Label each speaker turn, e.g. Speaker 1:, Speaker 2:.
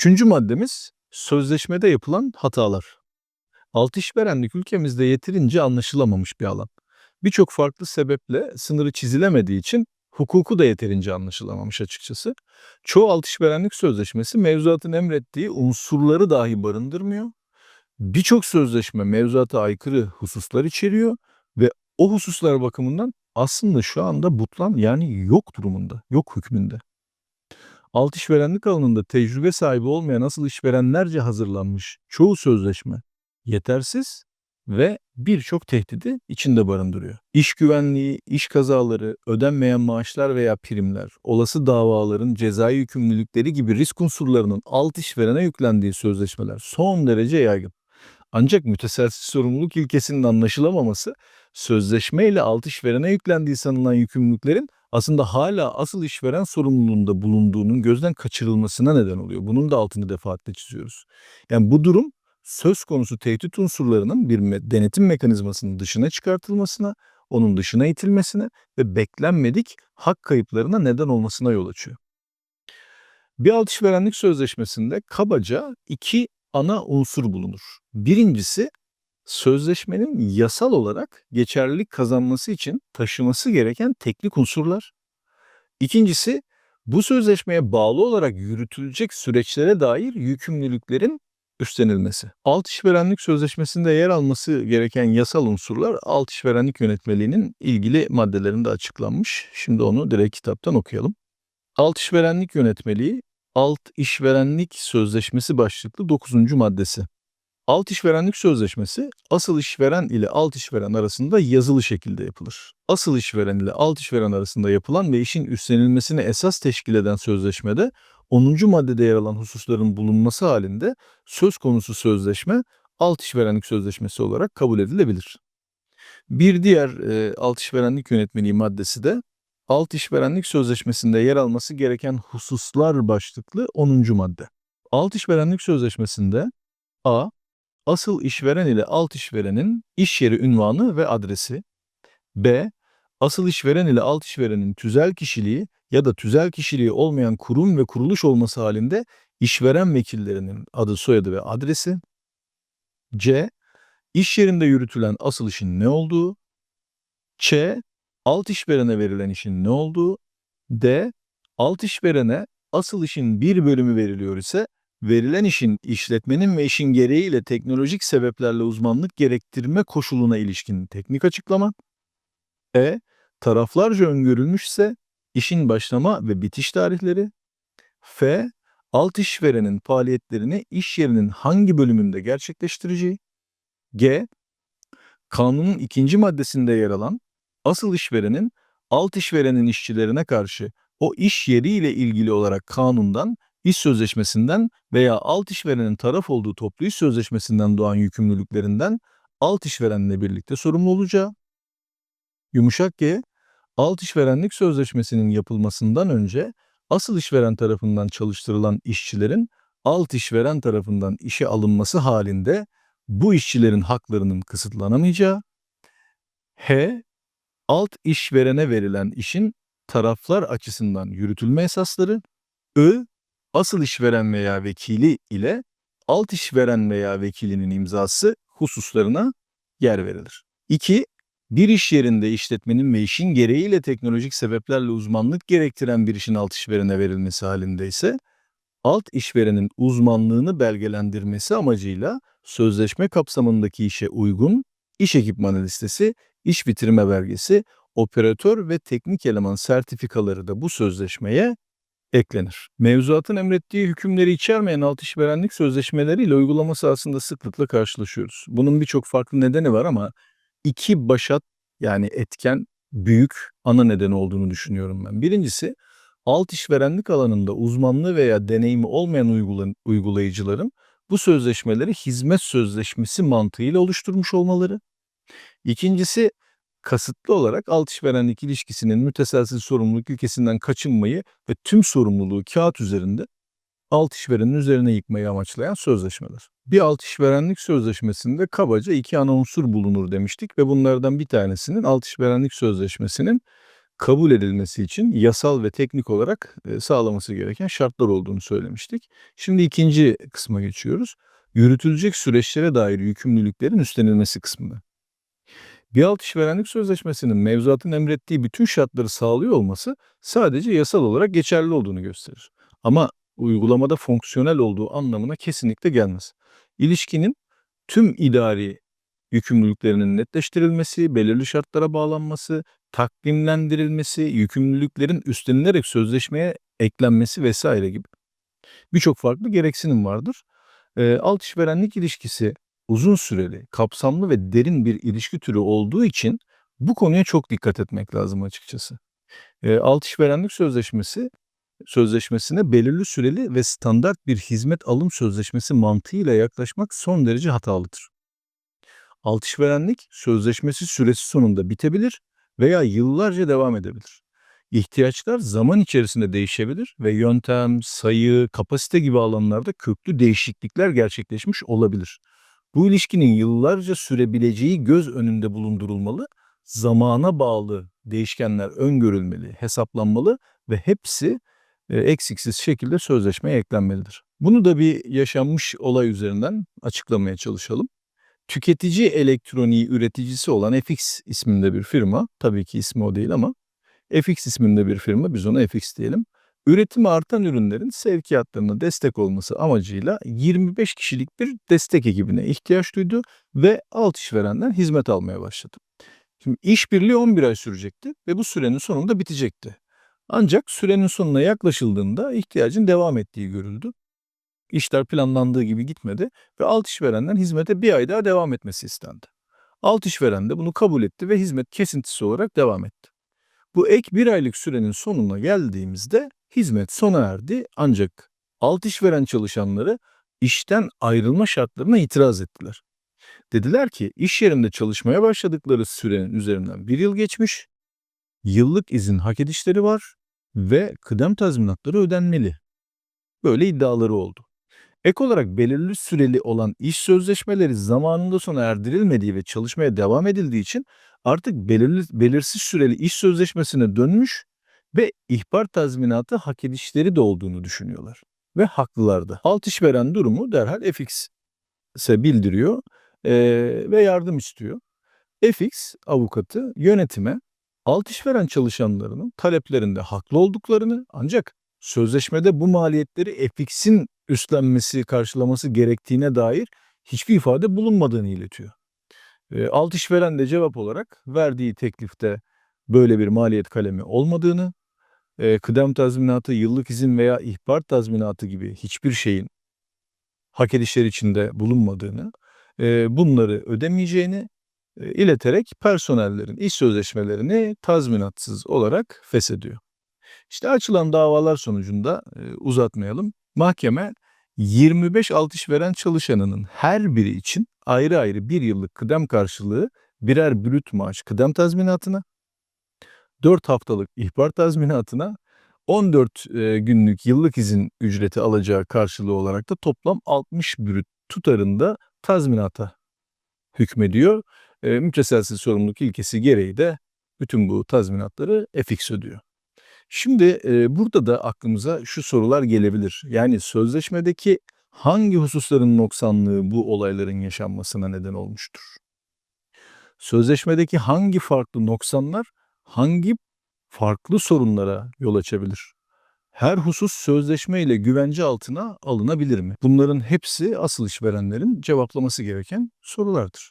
Speaker 1: Üçüncü maddemiz sözleşmede yapılan hatalar. Altı işverenlik ülkemizde yeterince anlaşılamamış bir alan. Birçok farklı sebeple sınırı çizilemediği için hukuku da yeterince anlaşılamamış açıkçası. Çoğu alt işverenlik sözleşmesi mevzuatın emrettiği unsurları dahi barındırmıyor. Birçok sözleşme mevzuata aykırı hususlar içeriyor ve o hususlar bakımından aslında şu anda butlan yani yok durumunda, yok hükmünde. Alt işverenlik alanında tecrübe sahibi olmayan asıl işverenlerce hazırlanmış çoğu sözleşme yetersiz ve birçok tehdidi içinde barındırıyor. İş güvenliği, iş kazaları, ödenmeyen maaşlar veya primler, olası davaların cezai yükümlülükleri gibi risk unsurlarının alt işverene yüklendiği sözleşmeler son derece yaygın. Ancak müteselsiz sorumluluk ilkesinin anlaşılamaması, sözleşme ile alt işverene yüklendiği sanılan yükümlülüklerin aslında hala asıl işveren sorumluluğunda bulunduğunun gözden kaçırılmasına neden oluyor. Bunun da altını defaatle çiziyoruz. Yani bu durum söz konusu tehdit unsurlarının bir denetim mekanizmasının dışına çıkartılmasına, onun dışına itilmesine ve beklenmedik hak kayıplarına neden olmasına yol açıyor. Bir alt işverenlik sözleşmesinde kabaca iki ana unsur bulunur. Birincisi sözleşmenin yasal olarak geçerlilik kazanması için taşıması gereken teknik unsurlar. İkincisi bu sözleşmeye bağlı olarak yürütülecek süreçlere dair yükümlülüklerin üstlenilmesi. Alt işverenlik sözleşmesinde yer alması gereken yasal unsurlar alt işverenlik yönetmeliğinin ilgili maddelerinde açıklanmış. Şimdi onu direkt kitaptan okuyalım. Alt işverenlik yönetmeliği alt işverenlik sözleşmesi başlıklı 9. maddesi. Alt işverenlik sözleşmesi asıl işveren ile alt işveren arasında yazılı şekilde yapılır. Asıl işveren ile alt işveren arasında yapılan ve işin üstlenilmesine esas teşkil eden sözleşmede 10. maddede yer alan hususların bulunması halinde söz konusu sözleşme alt işverenlik sözleşmesi olarak kabul edilebilir. Bir diğer e, alt işverenlik yönetmeliği maddesi de alt işverenlik sözleşmesinde yer alması gereken hususlar başlıklı 10. madde. Alt işverenlik sözleşmesinde A. Asıl işveren ile alt işverenin iş yeri ünvanı ve adresi. B. Asıl işveren ile alt işverenin tüzel kişiliği ya da tüzel kişiliği olmayan kurum ve kuruluş olması halinde işveren vekillerinin adı, soyadı ve adresi. C. İş yerinde yürütülen asıl işin ne olduğu. Ç. Alt işverene verilen işin ne olduğu. D. Alt işverene asıl işin bir bölümü veriliyor ise verilen işin işletmenin ve işin gereğiyle teknolojik sebeplerle uzmanlık gerektirme koşuluna ilişkin teknik açıklama. E. Taraflarca öngörülmüşse işin başlama ve bitiş tarihleri. F. Alt işverenin faaliyetlerini iş yerinin hangi bölümünde gerçekleştireceği. G. Kanunun ikinci maddesinde yer alan asıl işverenin alt işverenin işçilerine karşı o iş yeriyle ilgili olarak kanundan, iş sözleşmesinden veya alt işverenin taraf olduğu toplu iş sözleşmesinden doğan yükümlülüklerinden alt işverenle birlikte sorumlu olacağı. Yumuşak G, alt işverenlik sözleşmesinin yapılmasından önce asıl işveren tarafından çalıştırılan işçilerin alt işveren tarafından işe alınması halinde bu işçilerin haklarının kısıtlanamayacağı. H, alt işverene verilen işin taraflar açısından yürütülme esasları. I, asıl işveren veya vekili ile alt işveren veya vekilinin imzası hususlarına yer verilir. 2. Bir iş yerinde işletmenin ve işin gereğiyle teknolojik sebeplerle uzmanlık gerektiren bir işin alt işverene verilmesi halinde ise alt işverenin uzmanlığını belgelendirmesi amacıyla sözleşme kapsamındaki işe uygun iş ekipmanı listesi, iş bitirme belgesi, operatör ve teknik eleman sertifikaları da bu sözleşmeye eklenir. Mevzuatın emrettiği hükümleri içermeyen alt işverenlik sözleşmeleriyle uygulaması aslında sıklıkla karşılaşıyoruz. Bunun birçok farklı nedeni var ama iki başat yani etken büyük ana neden olduğunu düşünüyorum ben. Birincisi alt işverenlik alanında uzmanlığı veya deneyimi olmayan uygula- uygulayıcıların bu sözleşmeleri hizmet sözleşmesi mantığıyla oluşturmuş olmaları. İkincisi kasıtlı olarak alt işverenlik ilişkisinin müteselsiz sorumluluk ilkesinden kaçınmayı ve tüm sorumluluğu kağıt üzerinde alt işverenin üzerine yıkmayı amaçlayan sözleşmeler. Bir alt işverenlik sözleşmesinde kabaca iki ana unsur bulunur demiştik ve bunlardan bir tanesinin alt işverenlik sözleşmesinin kabul edilmesi için yasal ve teknik olarak sağlaması gereken şartlar olduğunu söylemiştik. Şimdi ikinci kısma geçiyoruz. Yürütülecek süreçlere dair yükümlülüklerin üstlenilmesi kısmına. Bir alt işverenlik sözleşmesinin mevzuatın emrettiği bütün şartları sağlıyor olması sadece yasal olarak geçerli olduğunu gösterir. Ama uygulamada fonksiyonel olduğu anlamına kesinlikle gelmez. İlişkinin tüm idari yükümlülüklerinin netleştirilmesi, belirli şartlara bağlanması, takvimlendirilmesi, yükümlülüklerin üstlenilerek sözleşmeye eklenmesi vesaire gibi birçok farklı gereksinim vardır. Eee, alt işverenlik ilişkisi uzun süreli, kapsamlı ve derin bir ilişki türü olduğu için bu konuya çok dikkat etmek lazım açıkçası. Eee, alt işverenlik sözleşmesi sözleşmesine belirli süreli ve standart bir hizmet alım sözleşmesi mantığıyla yaklaşmak son derece hatalıdır. Alt işverenlik sözleşmesi süresi sonunda bitebilir veya yıllarca devam edebilir. İhtiyaçlar zaman içerisinde değişebilir ve yöntem, sayı, kapasite gibi alanlarda köklü değişiklikler gerçekleşmiş olabilir. Bu ilişkinin yıllarca sürebileceği göz önünde bulundurulmalı, zamana bağlı değişkenler öngörülmeli, hesaplanmalı ve hepsi e, eksiksiz şekilde sözleşmeye eklenmelidir. Bunu da bir yaşanmış olay üzerinden açıklamaya çalışalım. Tüketici elektroniği üreticisi olan FX isminde bir firma, tabii ki ismi o değil ama FX isminde bir firma, biz ona FX diyelim. Üretimi artan ürünlerin sevkiyatlarına destek olması amacıyla 25 kişilik bir destek ekibine ihtiyaç duydu ve alt işverenden hizmet almaya başladı. Şimdi işbirliği 11 ay sürecekti ve bu sürenin sonunda bitecekti. Ancak sürenin sonuna yaklaşıldığında ihtiyacın devam ettiği görüldü. İşler planlandığı gibi gitmedi ve alt işverenden hizmete bir ay daha devam etmesi istendi. Alt işveren de bunu kabul etti ve hizmet kesintisi olarak devam etti. Bu ek bir aylık sürenin sonuna geldiğimizde hizmet sona erdi ancak alt işveren çalışanları işten ayrılma şartlarına itiraz ettiler. Dediler ki iş yerinde çalışmaya başladıkları sürenin üzerinden bir yıl geçmiş, yıllık izin hak edişleri var ve kıdem tazminatları ödenmeli. Böyle iddiaları oldu. Ek olarak belirli süreli olan iş sözleşmeleri zamanında sona erdirilmediği ve çalışmaya devam edildiği için artık belirli, belirsiz süreli iş sözleşmesine dönmüş ve ihbar tazminatı hak edişleri de olduğunu düşünüyorlar. Ve haklılardı. Alt işveren durumu derhal FX'e bildiriyor eee, ve yardım istiyor. FX avukatı yönetime alt işveren çalışanlarının taleplerinde haklı olduklarını ancak sözleşmede bu maliyetleri FX'in üstlenmesi, karşılaması gerektiğine dair hiçbir ifade bulunmadığını iletiyor. E, alt işveren de cevap olarak verdiği teklifte böyle bir maliyet kalemi olmadığını, e, kıdem tazminatı, yıllık izin veya ihbar tazminatı gibi hiçbir şeyin hak edişler içinde bulunmadığını, e, bunları ödemeyeceğini e, ileterek personellerin iş sözleşmelerini tazminatsız olarak feshediyor. İşte açılan davalar sonucunda e, uzatmayalım. Mahkeme 25 alt işveren çalışanının her biri için ayrı ayrı bir yıllık kıdem karşılığı birer brüt maaş kıdem tazminatına, 4 haftalık ihbar tazminatına, 14 e, günlük yıllık izin ücreti alacağı karşılığı olarak da toplam 60 brüt tutarında tazminata hükmediyor. E, müteselsiz sorumluluk ilkesi gereği de bütün bu tazminatları FX ödüyor. Şimdi e, burada da aklımıza şu sorular gelebilir. Yani sözleşmedeki hangi hususların noksanlığı bu olayların yaşanmasına neden olmuştur? Sözleşmedeki hangi farklı noksanlar hangi farklı sorunlara yol açabilir? Her husus sözleşme ile güvence altına alınabilir mi? Bunların hepsi asıl işverenlerin cevaplaması gereken sorulardır.